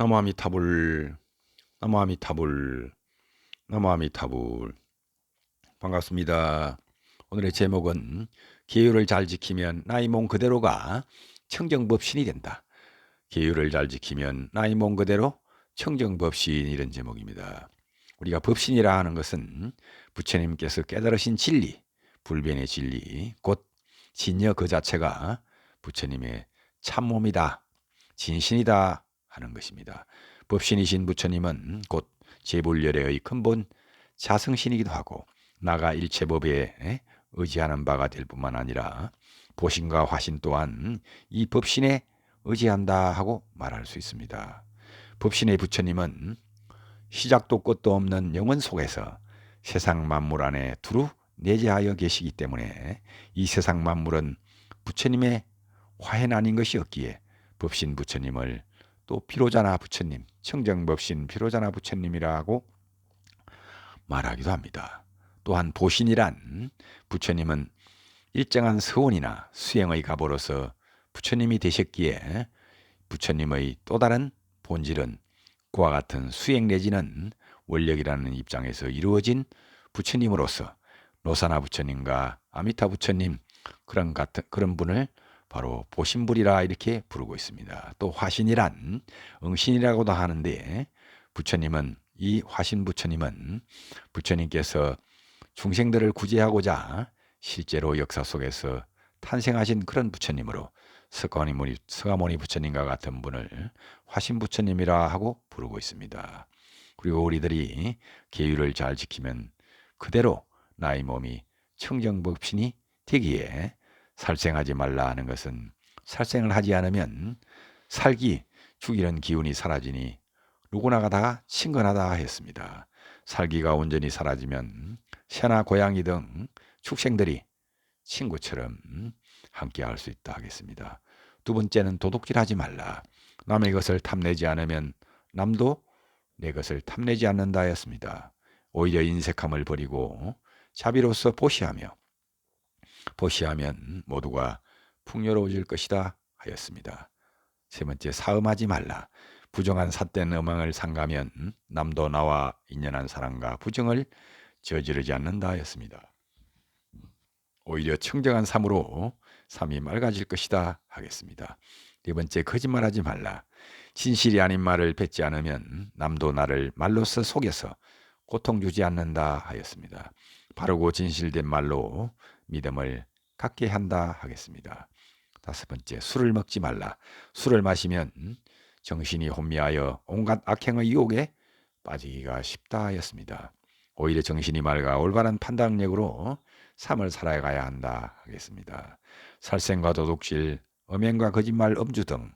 나무아미타불 나무아미타불 나무아미타불 반갑습니다. 오늘의 제목은 계율을 잘 지키면 나이 몸 그대로가 청정법신이 된다. 계율을 잘 지키면 나이 몸 그대로 청정법신 이런 제목입니다. 우리가 법신이라 하는 것은 부처님께서 깨달으신 진리, 불변의 진리, 곧 진여 그 자체가 부처님의 참몸이다, 진신이다 하는 것입니다. 법신이신 부처님은 곧 제불열의 근본 자성신이기도 하고 나가 일체법에 의지하는 바가 될 뿐만 아니라 보신과 화신 또한 이 법신에 의지한다 하고 말할 수 있습니다. 법신의 부처님은 시작도 끝도 없는 영원 속에서 세상 만물 안에 두루 내재하여 계시기 때문에 이 세상 만물은 부처님의 화hen 아닌 것이 없기에 법신 부처님을 또 피로자나 부처님, 청정법신 피로자나 부처님이라고 말하기도 합니다. 또한 보신이란 부처님은 일정한 서원이나 수행의 갑으로서 부처님이 되셨기에 부처님의 또 다른 본질은 그와 같은 수행 내지는 원력이라는 입장에서 이루어진 부처님으로서 노사나 부처님과 아미타 부처님 그런 같은 그런 분을 바로 보신불이라 이렇게 부르고 있습니다. 또 화신이란 응신이라고도 하는데 부처님은 이 화신 부처님은 부처님께서 중생들을 구제하고자 실제로 역사 속에서 탄생하신 그런 부처님으로 서가모니, 서가모니 부처님과 같은 분을 화신 부처님이라 하고 부르고 있습니다. 그리고 우리들이 계율을 잘 지키면 그대로 나의 몸이 청정법신이 되기에 살생하지 말라 하는 것은 살생을 하지 않으면 살기 죽이는 기운이 사라지니 누구나가 다 친근하다 했습니다. 살기가 온전히 사라지면 새나 고양이 등 축생들이 친구처럼 함께 할 수 있다 하겠습니다. 두 번째는 도둑질하지 말라. 남의 것을 탐내지 않으면 남도 내 것을 탐내지 않는다 였습니다. 오히려 인색함을 버리고 자비로서 보시하며 보시하면 모두가 풍요로워질 것이다 하였습니다. 세 번째 사음하지 말라. 부정한 삿된 음악을 상가면 남도 나와 인연한 사람과 부정을 저지르지 않는다 하였습니다. 오히려 청정한 삶으로 삶이 맑아질 것이다 하겠습니다. 네 번째 거짓말하지 말라. 진실이 아닌 말을 뱉지 않으면 남도 나를 말로써 속여서 고통 주지 않는다 하였습니다. 바르고 진실된 말로 믿음을 갖게 한다 하겠습니다. 다섯 번째, 술을 먹지 말라. 술을 마시면 정신이 혼미하여 온갖 악행의 유혹에 빠지기가 쉽다 하였습니다. 오히려 정신이 맑아 올바른 판단력으로 삶을 살아가야 한다 하겠습니다. 살생과 도둑질, 음행과 거짓말, 음주 등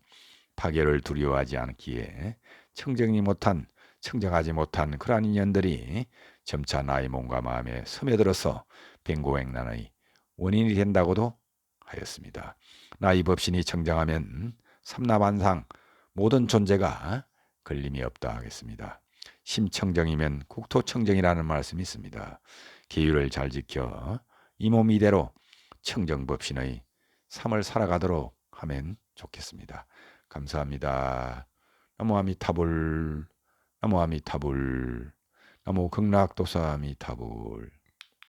파괴를 두려워하지 않기에 청정이 못한, 청정하지 못한 그러한 인연들이 점차 나의 몸과 마음에 스며들어서 뱅고행난의 원인이 된다고도 하였습니다. 나이 법신이 청정하면 삼라반상 모든 존재가 걸림이 없다 하겠습니다. 심청정이면 국토청정이라는 말씀이 있습니다. 계율을 잘 지켜 이 몸 이대로 청정법신의 삶을 살아가도록 하면 좋겠습니다. 감사합니다. 나무 아미타불 나무 아미타불 나무 극락도사 아미타불